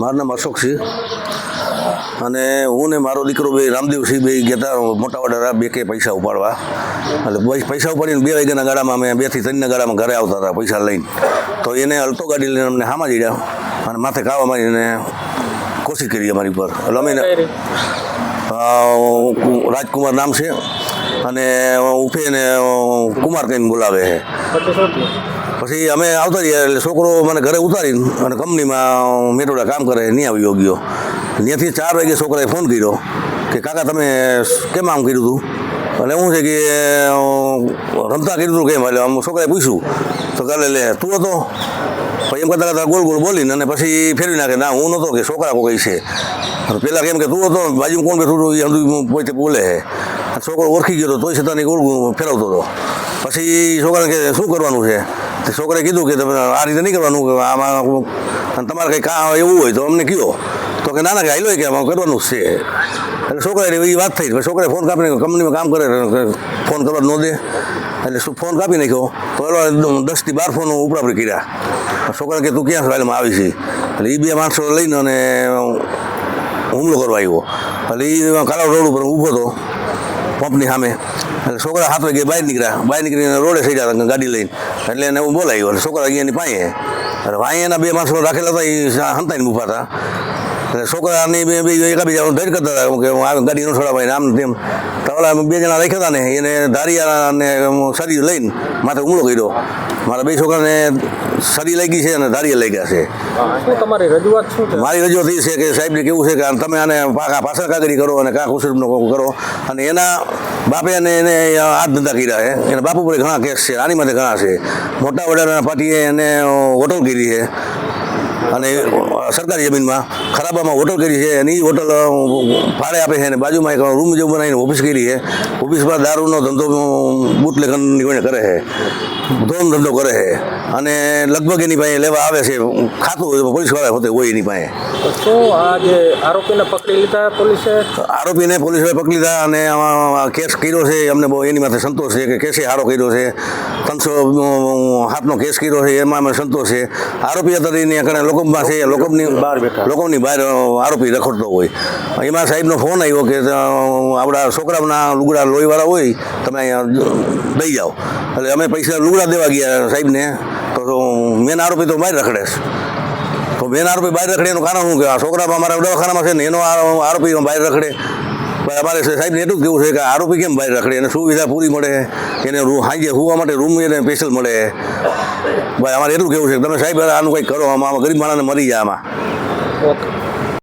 મારું નામ અશોક સિંહ અને હું ને મારો દીકરો બે રામદેવસિંહ બે ગયા મોટા વડા બે કે પૈસા ઉપાડવા. એટલે પૈસા ઉપાડીને બે વાગ્યાના ગાડામાં અમે બેથી ત્રણના ગાડામાં ઘરે આવતા હતા પૈસા લઈને. તો એને અલ્ટો ગાડી લઈને અમને હામાં જડ્યા અને માથે કાવા મારીને કોશિશ કરી અમારી ઉપર. એટલે અમે રાજકુમાર નામ છે. અને ઉઠે ને કુમાર કહીને બોલાવે છે. પછી અમે આવતા રહ્યા એટલે છોકરો મને ઘરે ઉતારીને અને કંપનીમાં મેટોડા કામ કરે નહીં આવ્યો ગયો. ત્યાંથી ચાર વાગે છોકરાએ ફોન કર્યો કે, કાકા, તમે કેમ આમ કર્યું હતું એટલે શું છે કે રમતા કર્યું હતું કેમ? એટલે આમ છોકરાએ પૂછ્યું. તો કાલે લે, તું હતો? પછી એમ કરતાં કરતાં ગોળ ગોળ બોલીને અને પછી ફેરવી નાખે, ના, હું નહોતો કે, છોકરા કોઈ છે. પહેલાં કેમ કે, તું હતો? બાજુ કોણ બેઠું હતું? એ હંધું પોતે બોલે છે છોકરો ઓળખી ગયો હતો તોય છતાં ગોળ ફેરવતો હતો. પછી છોકરાને કે, શું કરવાનું છે? તે છોકરાએ કીધું કે તમે આ રીતે નહીં કરવાનું, કે આમાં તમારે કંઈ કાં એવું હોય તો અમને કહો. તો કે ના ના કે હાલો કે આમાં કરવાનું છે. એટલે છોકરાએ એવી વાત થઈ છોકરાએ ફોન કાપીને કંપનીમાં કામ કરે, ફોન કરવા ન દે. એટલે શું ફોન કાપી નાખ્યો તો એલો દસથી બાર ફોન ઉપરાપરી કર્યા. છોકરા કે તું ક્યાં હાલમાં આવી છે? એટલે એ બે માણસો લઈને અને હુમલો કરવા આવ્યો. એટલે એ કાળા રોડ ઉપર ઊભો હતો પંપની સામે. એટલે છોકરા હાથ વાગે બહાર નીકળ્યા. બહાર નીકળીને રોડે થઈ જતા ગાડી લઈને. એટલે એને હું બોલાવ્યો એટલે છોકરા ગયા એની પાસે એટલે ભાઈ એના બે માણસો રાખેલા હતા એ હંતાઈને ઊભા હતા. એટલે છોકરાની બે બે એકાબીજા ધૈર્ય કરતા હતા કે હું આ ગાડી ન છોડાવાય આમ તેમ. તો ઓલા બે જણા રાખ્યા હતા ને એને ધારિયાને અને શરીર લઈને માથે હુમલો કર્યો. મારા બે છોકરાને સરી લાગી છે અને ધારિયા લઈ ગયા છે તમારી રજૂઆત શું છે? મારી રજૂઆત એ છે કે સાહેબને કેવું છે કે તમે આને પાકા પાછળ કાગરી કરો અને કાંક કુસુરનો કરો. અને એના બાપે અને એને હાથ ધંધા કર્યા છે. એના બાપુ પર ઘણા કેસ છે આની માટે ઘણા છે. મોટા વડાના પાર્ટીએ એને હોટલ કરી છે. અને સરકારી જમીનમાં ખરાબામાં હોટલ કરી છે અને એ હોટલ ભાડે આપે છે અને બાજુમાં એક રૂમ જેવું બનાવીને ઓફિસ કરી છે. ઓફિસમાં દારૂનો ધંધો બુટલેખંડ કરે છે. ધોમ ધંધો કરે છે. અને લગભગ એની પાસે લેવા આવે છે. ખાતું હોય પોલીસવાળા હોતે હોય એની પાસે. તો શું આ જે આરોપીને પકડી લીધા પોલીસે? આરોપીને પોલીસોએ પકડી લીધા અને આમાં કેસ કર્યો છે. અમને બહુ એની માથે સંતોષ છે કે કેસે સારો કર્યો છે. ત્રણસો હાથનો કેસ કર્યો છે. એમાં અમે સંતોષ છે. આરોપી હતા કારણે લોકોમાં છે. લોકોની બહાર બેઠા. લોકોની બહાર આરોપી રખડતો હોય. એમાં સાહેબનો ફોન આવ્યો કે આપણા છોકરાના લુગડા લોહીવાળા હોય તમે અહીંયા દઈ જાઓ. એટલે અમે પૈસા લુગડા દેવા ગયા સાહેબને, તો મેન આરોપી તો બહાર રખડે તો મેન આરોપી બહાર રખડે એનું કારણ શું કે આ છોકરા અમારા દવાખાનામાં છે ને એનો આરોપી બહાર રખડે. અમારે સાહેબને એટલું કેવું છે કે આરોપી કેમ બહાર રખડે? એને સુવિધા પૂરી મળે, એને રૂમ હાંજે હોવા માટે રૂમ એને સ્પેશિયલ મળે. ભાઈ, અમારે એટલું કેવું છે તમે સાહેબ, આનું કંઈક કરો, આમાં ગરીબ માણસને મરી જાય આમાં. ઓકે.